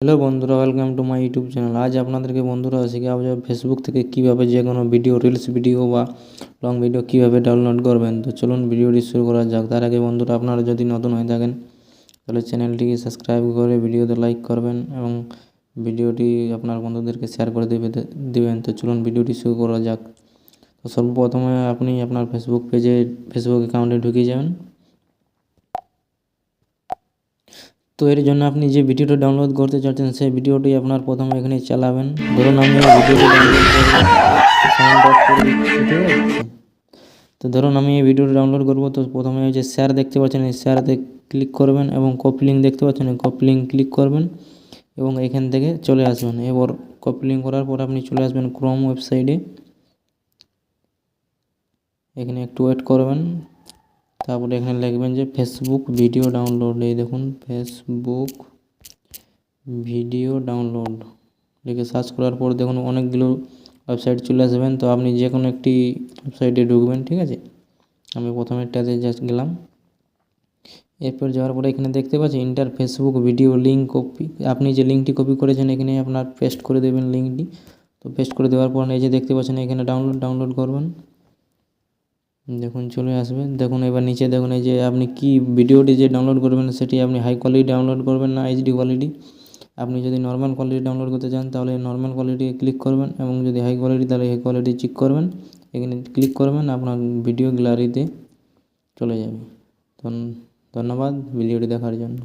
Hello বন্ধুরা welcome to my YouTube channel আজ আপনাদেরকে বন্ধুরা শেখাবো যে ফেসবুক থেকে কীভাবে যে কোনো ভিডিও রিলস ভিডিও বা লং ভিডিও কীভাবে ডাউনলোড করবেন। তো চলুন ভিডিওটি শুরু করা যাক। তার আগে বন্ধুরা, আপনারা যদি নতুন হয়ে থাকেন, তাহলে চ্যানেলটিকে সাবস্ক্রাইব করে ভিডিওতে লাইক করবেন এবং ভিডিওটি আপনার বন্ধুদেরকে শেয়ার করে দেবে দেবেন। তো চলুন ভিডিওটি শুরু করা যাক। তো সর্বপ্রথমে আপনি আপনার ফেসবুক পেজে ফেসবুক অ্যাকাউন্টে ঢুকে যাবেন। তো এর জন্য আপনি যে ভিডিওটা ডাউনলোড করতে চাচ্ছেন, সেই ভিডিওটি আপনার প্রথমে এখানে চালাবেন। ধরুন আমি ভিডিওটি তো ধরুন আমি এই ভিডিওটি ডাউনলোড করব, তো প্রথমে যে শেয়ার দেখতে পাচ্ছেন, এই শেয়ারতে ক্লিক করবেন এবং কপি দেখতে পাচ্ছেন কপি লিঙ্ক ক্লিক করবেন এবং এখান থেকে চলে আসবেন। এবার কপি লিঙ্ক করার পর আপনি চলে আসবেন ক্রোম ওয়েবসাইটে এখানে একটু ওয়েট করবেন। তারপরে এখানে লিখবেন যে ফেসবুক ভিডিও ডাউনলোড এই দেখুন ফেসবুক ভিডিও ডাউনলোড লিখে সার্চ করার পর দেখুন অনেকগুলো ওয়েবসাইট চলে আসবেন। তো আপনি যে কোনো একটি ওয়েবসাইটে ঢুকবেন, ঠিক আছে? আমি প্রথমেরটাতে জাস্ট গেলাম। এরপর যাওয়ার পরে এখানে দেখতে পাচ্ছি enter Facebook video link copy আপনি যে লিঙ্কটি কপি করেছেন, এখানে আপনার পেস্ট করে দেবেন লিঙ্কটি তো পেস্ট করে দেওয়ার পর এই যে দেখতে পাচ্ছেন এখানে ডাউনলোড ডাউনলোড করবেন। দেখুন, চলে আসবে। দেখুন, এবার নিচে দেখুন, এই যে আপনি কি ভিডিওটি যে ডাউনলোড করবেন, সেটি আপনি হাই কোয়ালিটি ডাউনলোড করবেন না এইচডি কোয়ালিটি আপনি যদি নর্মাল কোয়ালিটি ডাউনলোড করতে চান, তাহলে নর্মাল কোয়ালিটি ক্লিক করবেন এবং যদি হাই কোয়ালিটি তাহলে হাই কোয়ালিটি চেক করবেন। এখানে ক্লিক করবেন, আপনার ভিডিও গ্যালারিতে চলে যাবে। ধন্যবাদ ভিডিওটি দেখার জন্য।